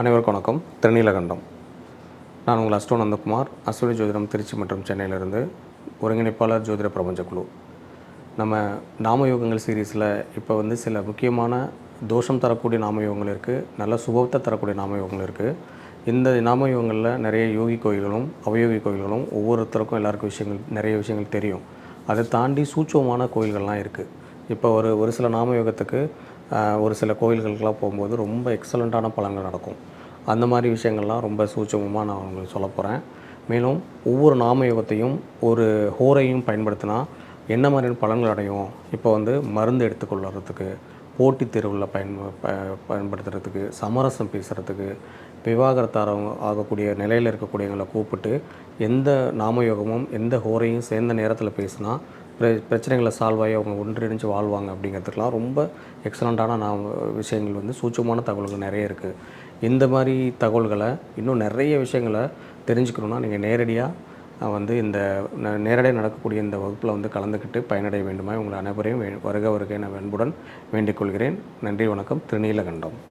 அனைவருக்கும் வணக்கம். திருநீலகண்டம். நான் உங்கள் அஸ்டோ நந்தகுமார். அஸ்வினி ஜோதிடம் திருச்சி மற்றும் சென்னையிலிருந்து ஒருங்கிணைப்பாளர் ஜோதிட பிரபஞ்ச குழு. நம்ம நாமயோகங்கள் சீரீஸில் இப்போ வந்து சில முக்கியமான தோஷம் தரக்கூடிய நாமயோகங்கள் இருக்குது நல்ல சுபத்தை தரக்கூடிய நாமயோகங்கள் இருக்குது இந்த நாமயோகங்களில் நிறைய யோகி கோயில்களும் அவயோகி கோயில்களும் ஒவ்வொருத்தருக்கும் எல்லாருக்கும் விஷயங்கள் நிறைய விஷயங்கள் தெரியும். அதை தாண்டி சூட்சமான கோயில்கள்லாம் இருக்குது இப்போ ஒரு ஒரு சில நாமயோகத்துக்கு ஒரு சில கோயில்களுக்கெல்லாம் போகும்போது ரொம்ப எக்ஸலண்ட்டான பலன்கள் நடக்கும். அந்த மாதிரி விஷயங்கள்லாம் ரொம்ப சூட்சமமாக நான் உங்களுக்கு சொல்ல போகிறேன் மேலும் ஒவ்வொரு நாமயோகத்தையும் ஒரு ஹோரையும் பயன்படுத்தினா என்ன மாதிரியான பலன்கள் அடையும்? இப்போ வந்து மருந்து எடுத்துக்கொள்ளுறதுக்கு போட்டித் தேர்வில் பயன் ப பயன்படுத்துறதுக்கு சமரசம் பேசுகிறதுக்கு விவாகரத்தாரவங்க ஆகக்கூடிய நிலையில் இருக்கக்கூடியவங்களை கூப்பிட்டு எந்த நாமயோகமும் எந்த ஹோரையும் சேர்ந்த நேரத்தில் பேசினா பிரச்சனைகளை சால்வ் ஆகி அவங்க ஒன்றிணைஞ்சு வாழ்வாங்க அப்படிங்கிறதுக்கெலாம் ரொம்ப எக்ஸலண்ட்டான நான் விஷயங்கள் வந்து சூட்சமான தகவல்கள் நிறைய இருக்குது இந்த மாதிரி தகவல்களை இன்னும் நிறைய விஷயங்களை தெரிஞ்சுக்கணுன்னா நீங்கள் நேரடியாக வந்து இந்த நேரடியாக நடக்கக்கூடிய இந்த வகுப்பில் வந்து கலந்துக்கிட்டு பயனடைய வேண்டுமா உங்கள் அனைவரையும் வருக வருகை நான் அன்புடன் வேண்டிக் கொள்கிறேன். நன்றி வணக்கம். திருநீலகண்டம்.